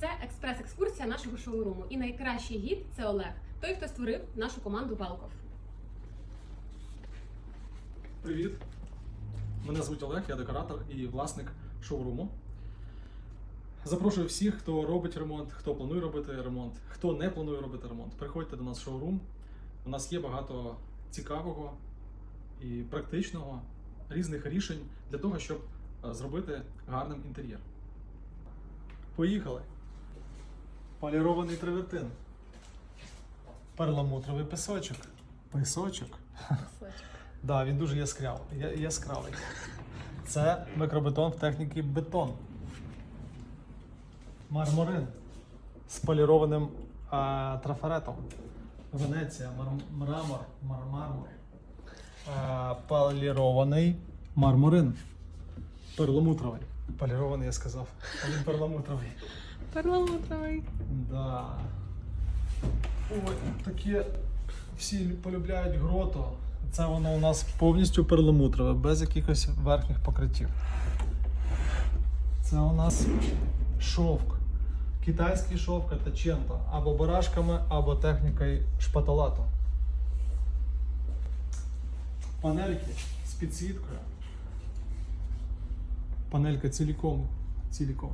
Це експрес-екскурсія нашого шоуруму. І найкращий гід це Олег, той, хто створив нашу команду Велков. Привіт! Мене звуть Олег, я декоратор і власник шоуруму. Запрошую всіх, хто робить ремонт, хто планує робити ремонт, хто не планує робити ремонт. Приходьте до нас в шоурум. У нас є багато цікавого і практичного різних рішень для того, щоб е, зробити гарним інтер'єр. Поїхали! Полірований тривертин. Перламутровий пісочок. Пісочок. Да, він дуже яскравий. я- яскравий. Це микробетон в техніці бетон. Мармурин з полірованим а, трафаретом. Венеція, мар- мрамор, мар- мармур. А, полірований мармурин. Перламутровий. Полірований, я сказав. А він перламутровий. Перламутровий. Да. Ой, такі всі полюбляють грото. Це воно у нас повністю перламутрове, без якихось верхніх покриттів. Це у нас шовк. Китайський шовк та ченто. Або барашками, або технікою шпаталату. Панельки з підсвіткою. Панелька ціліком. Ціліком.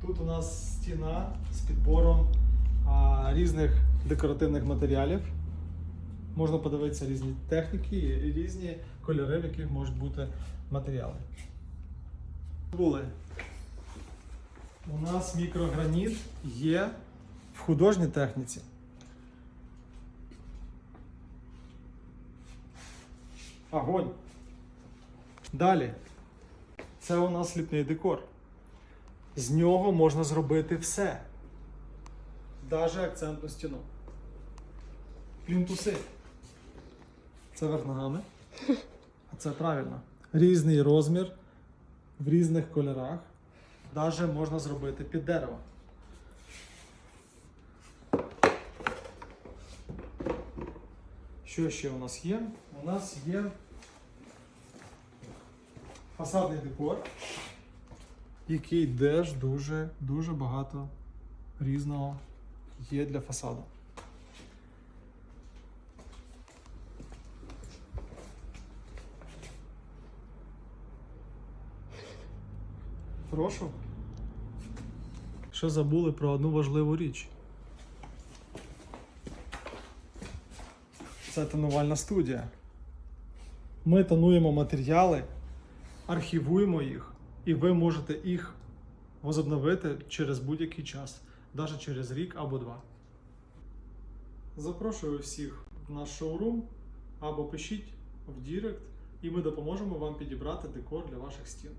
Тут у нас стіна з підбором а, різних декоративних матеріалів. Можна подивитися різні техніки і різні кольори, в яких можуть бути матеріали. Були. У нас мікрограніт є в художній техніці. Огонь. Далі. Це у нас ліпний декор. З нього можна зробити все. Навіть акцентну стіну. Плінтуси. Це верх ногами. А це правильно. Різний розмір в різних кольорах. Навіть можна зробити під дерево. Що ще у нас є? У нас є фасадний декор який теж дуже, дуже багато різного є для фасаду. Прошу. Що забули про одну важливу річ? Це тонувальна студія. Ми тонуємо матеріали, архівуємо їх, і ви можете їх возобновити через будь-який час, навіть через рік або два. Запрошую всіх в наш шоурум або пишіть в Дірект, і ми допоможемо вам підібрати декор для ваших стін.